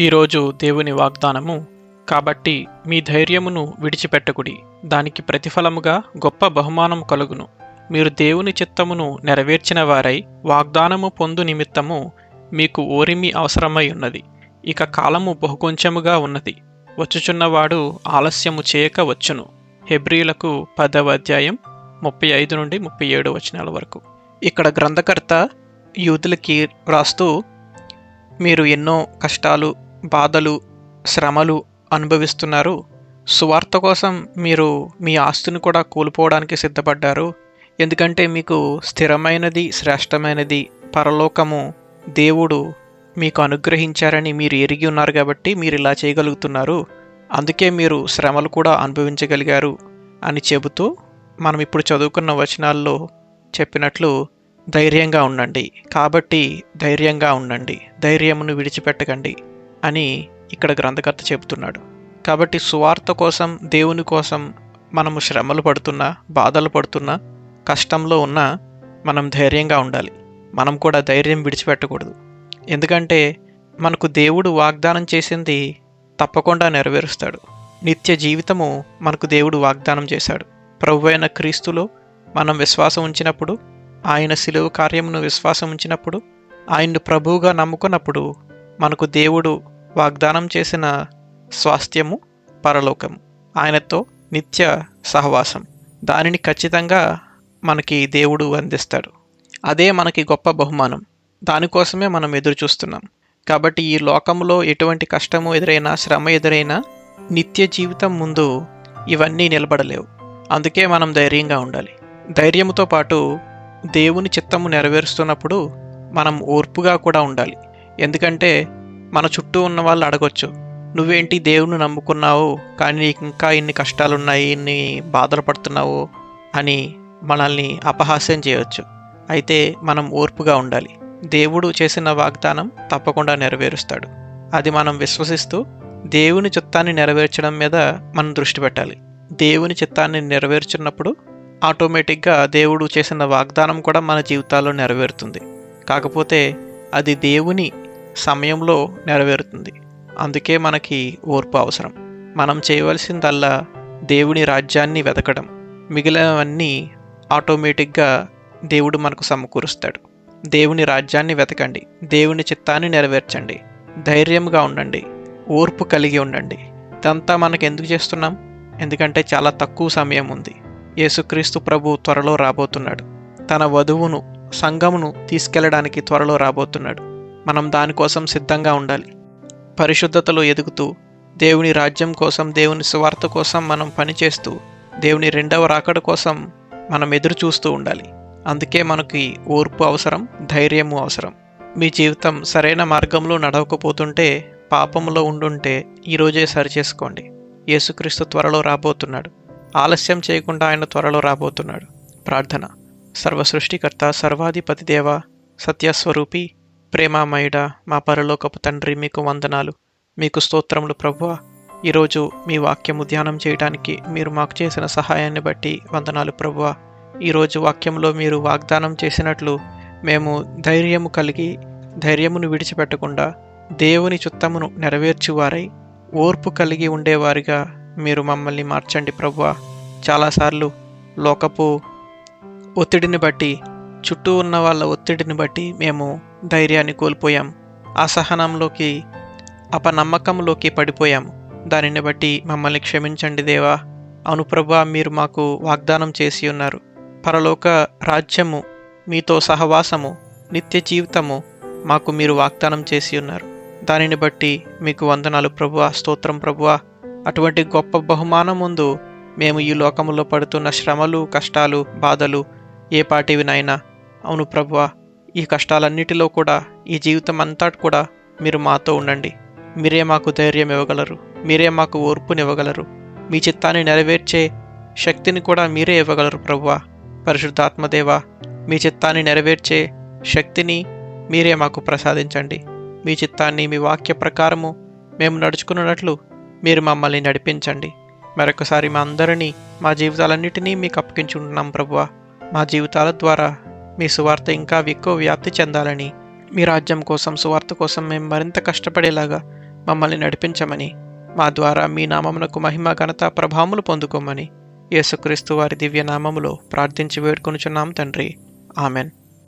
ఈరోజు దేవుని వాగ్దానము కాబట్టి మీ ధైర్యమును విడిచిపెట్టకుడి. దానికి ప్రతిఫలముగా గొప్ప బహుమానం కలుగును. మీరు దేవుని చిత్తమును నెరవేర్చిన వారై వాగ్దానము పొందు నిమిత్తము మీకు ఓరిమి అవసరమై ఉన్నది. ఇక కాలము బహుకొంచెముగా ఉన్నది. వచ్చుచున్నవాడు ఆలస్యము చేయక వచ్చును. హెబ్రియులకు పదవ అధ్యాయం ముప్పై ఐదు నుండి ముప్పై ఏడు వచనాల వరకు. ఇక్కడ గ్రంథకర్త యూదులకి రాస్తూ మీరు ఎన్నో కష్టాలు బాధలు శ్రమలు అనుభవిస్తున్నారు. సువార్త కోసం మీరు మీ ఆస్తిని కూడా కోల్పోవడానికి సిద్ధపడ్డారు. ఎందుకంటే మీకు స్థిరమైనది శ్రేష్టమైనది పరలోకము దేవుడు మీకు అనుగ్రహించారని మీరు ఎరిగి ఉన్నారు కాబట్టి మీరు ఇలా చేయగలుగుతున్నారు. అందుకే మీరు శ్రమలు కూడా అనుభవించగలిగారు అని చెబుతూ మనం ఇప్పుడు చదువుకున్న వచనాల్లో చెప్పినట్లు ధైర్యంగా ఉండండి. కాబట్టి ధైర్యంగా ఉండండి. ధైర్యమును విడిచిపెట్టకండి. అని ఇక్కడ గ్రంథకర్త చెబుతున్నాడు. కాబట్టి సువార్త కోసం దేవుని కోసం మనము శ్రమలు పడుతున్నా బాధలు పడుతున్నా కష్టంలో ఉన్నా మనం ధైర్యంగా ఉండాలి. మనం కూడా ధైర్యం విడిచిపెట్టకూడదు. ఎందుకంటే మనకు దేవుడు వాగ్దానం చేసింది తప్పకుండా నెరవేరుస్తాడు. నిత్య జీవితము మనకు దేవుడు వాగ్దానం చేశాడు. ప్రభు అయిన క్రీస్తులో మనం విశ్వాసం ఉంచినప్పుడు ఆయన శిలువ కార్యమును విశ్వాసం ఉంచినప్పుడు ఆయన్ను ప్రభువుగా నమ్ముకున్నప్పుడు మనకు దేవుడు వాగ్దానం చేసిన స్వాస్థ్యము పరలోకము. ఆయనతో నిత్య సహవాసం. దానిని ఖచ్చితంగా మనకి దేవుడు అందిస్తాడు. అదే మనకి గొప్ప బహుమానం. దానికోసమే మనం ఎదురు చూస్తున్నాం కాబట్టి ఈ లోకంలో ఎటువంటి కష్టము ఎదురైనా శ్రమ ఎదురైనా నిత్య జీవితం ముందు ఇవన్నీ నిలబడలేవు. అందుకే మనం ధైర్యంగా ఉండాలి. ధైర్యముతో పాటు దేవుని చిత్తము నెరవేరుస్తున్నప్పుడు మనం ఓర్పుగా కూడా ఉండాలి. ఎందుకంటే మన చుట్టూ ఉన్న వాళ్ళు అడగొచ్చు నువ్వేంటి దేవుని నమ్ముకున్నావు? కానీ నీకు ఇంకా ఇన్ని కష్టాలున్నాయి ఇన్ని బాధలు పడుతున్నావు అని మనల్ని అపహాస్యం చేయవచ్చు అయితే మనం ఓర్పుగా ఉండాలి. దేవుడు చేసిన వాగ్దానం తప్పకుండా నెరవేరుస్తాడు. అది మనం విశ్వసిస్తూ దేవుని చిత్తాన్ని నెరవేర్చడం మీద మనం దృష్టి పెట్టాలి. దేవుని చిత్తాన్ని నెరవేర్చున్నప్పుడు ఆటోమేటిక్గా దేవుడు చేసిన వాగ్దానం కూడా మన జీవితాల్లో నెరవేరుతుంది. కాకపోతే అది దేవుని సమయంలో నెరవేరుతుంది. అందుకే మనకి ఓర్పు అవసరం. మనం చేయవలసిందల్లా దేవుని రాజ్యాన్ని వెతకడం. మిగిలినవన్నీ ఆటోమేటిక్గా దేవుడు మనకు సమకూరుస్తాడు. దేవుని రాజ్యాన్ని వెతకండి. దేవుని చిత్తాన్ని నెరవేర్చండి. ధైర్యంగా ఉండండి. ఓర్పు కలిగి ఉండండి. ఇదంతా మనకు ఎందుకు చేస్తున్నాం? ఎందుకంటే చాలా తక్కువ సమయం ఉంది. యేసుక్రీస్తు ప్రభు త్వరలో రాబోతున్నాడు. తన వధువును సంఘమును తీసుకెళ్ళడానికి త్వరలో రాబోతున్నాడు. మనం దానికోసం సిద్ధంగా ఉండాలి. పరిశుద్ధతలో ఎదుగుతూ దేవుని రాజ్యం కోసం దేవుని స్వార్థ కోసం మనం పనిచేస్తూ దేవుని రెండవ రాకడ కోసం మనం ఎదురు చూస్తూ ఉండాలి. అందుకే మనకి ఓర్పు అవసరం ధైర్యము అవసరం. మీ జీవితం సరైన మార్గంలో నడవకపోతుంటే పాపంలో ఉండుంటే ఈరోజే సరిచేసుకోండి. యేసుక్రీస్తు త్వరలో రాబోతున్నాడు. ఆలస్యం చేయకుండా ఆయన త్వరలో రాబోతున్నాడు. ప్రార్థన. సర్వ సృష్టికర్త సర్వాధిపతి దేవ సత్యస్వరూపి ప్రేమామయుడ మా పరలోకపు తండ్రి మీకు వందనాలు. మీకు స్తోత్రములు ప్రభువ. ఈరోజు మీ వాక్యము ధ్యానం చేయడానికి మీరు మాకు చేసిన సహాయాన్ని బట్టి వందనాలు ప్రభువ. ఈరోజు వాక్యంలో మీరు వాగ్దానం చేసినట్లు మేము ధైర్యము కలిగి ధైర్యమును విడిచిపెట్టకుండా దేవుని చుత్తమును నెరవేర్చువారై ఓర్పు కలిగి ఉండేవారిగా మీరు మమ్మల్ని మార్చండి ప్రభువ. చాలాసార్లు లోకపు ఒత్తిడిని బట్టి చుట్టూ ఉన్న వాళ్ళ ఒత్తిడిని బట్టి మేము ధైర్యాన్ని కోల్పోయాం. అసహనంలోకి అపనమ్మకంలోకి పడిపోయాము దానిని బట్టి మమ్మల్ని క్షమించండి దేవా. అవును మీరు మాకు వాగ్దానం చేసి ఉన్నారు. పరలోక రాజ్యము మీతో సహవాసము నిత్య జీవితము మాకు మీరు వాగ్దానం చేసి ఉన్నారు. దానిని బట్టి మీకు వందనాలు ప్రభువ స్తోత్రం ప్రభువ అటువంటి గొప్ప బహుమానం ముందు మేము ఈ లోకములో పడుతున్న శ్రమలు కష్టాలు బాధలు ఏ పాటివి నాయనా? అవును ప్రభువ ఈ కష్టాలన్నిటిలో కూడా ఈ జీవితం అంతా కూడా మీరు మాతో ఉండండి. మీరే మాకు ధైర్యం ఇవ్వగలరు. మీరే మాకు ఓర్పునివ్వగలరు. మీ చిత్తాన్ని నెరవేర్చే శక్తిని కూడా మీరే ఇవ్వగలరు ప్రవ్వా పరిశుద్ధాత్మదేవా మీ చిత్తాన్ని నెరవేర్చే శక్తిని మీరే మాకు ప్రసాదించండి. మీ చిత్తాన్ని మీ వాక్య ప్రకారము మేము నడుచుకున్నట్లు మీరు మమ్మల్ని నడిపించండి. మరొకసారి మా అందరినీ మా జీవితాలన్నిటినీ మీకు అప్పగించుకుంటున్నాం ప్రభువా. మా జీవితాల ద్వారా మీ సువార్త ఇంకా ఎక్కువ వ్యాప్తి చెందాలని మీ రాజ్యం కోసం సువార్త కోసం మేము మరింత కష్టపడేలాగా మమ్మల్ని నడిపించమని మా ద్వారా మీ నామమునకు మహిమ ఘనత ప్రభావములు పొందుకోమని యేసుక్రీస్తు వారి దివ్య నామములో ప్రార్థించి వేడుకొనుచున్నాం తండ్రి. ఆమెన్.